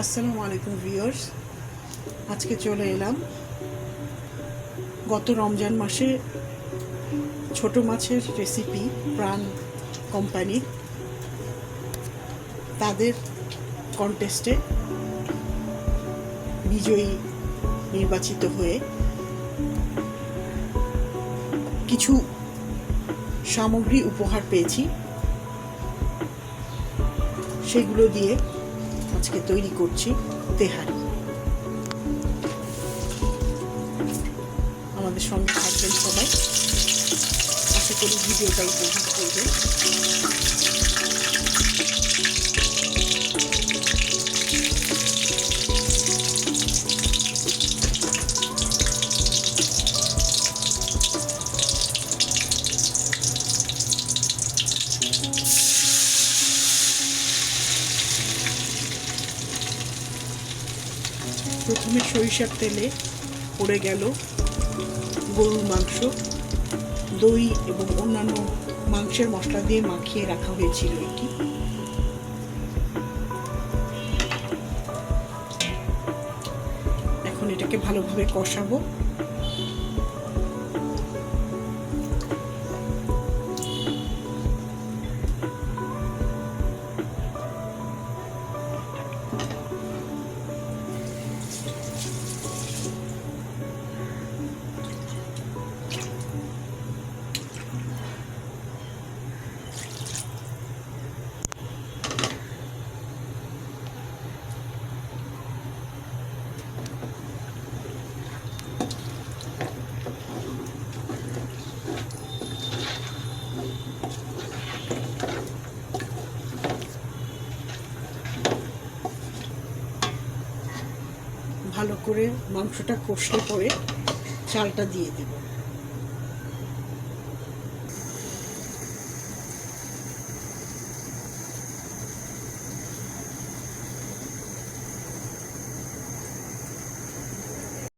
আসসালামু আলাইকুম, ভিউয়ার্স। আজকে চলে এলাম। গত রমজান মাসে ছোট মাছের রেসিপি প্রাণ কোম্পানি তাদের কন্টেস্টে বিজয়ী নির্বাচিত হয়ে কিছু সামগ্রী উপহার পেয়েছি। সেগুলো দিয়ে আজকে তৈরি করছি তেহারি। আমাদের সঙ্গে থাকবেন সবাই। আশা করি ভিডিওটা উপভোগ করবেন। প্রথমে সরিষার তেলে পড়ে গেল গরুর মাংস, দই এবং অন্যান্য মাংসের মশলা দিয়ে মাখিয়ে রাখা হয়েছিল এটি। এখন এটাকে ভালোভাবে কষাবো। ভালো করে মাংসটা কষলে পরে চালটা দিয়ে দেব।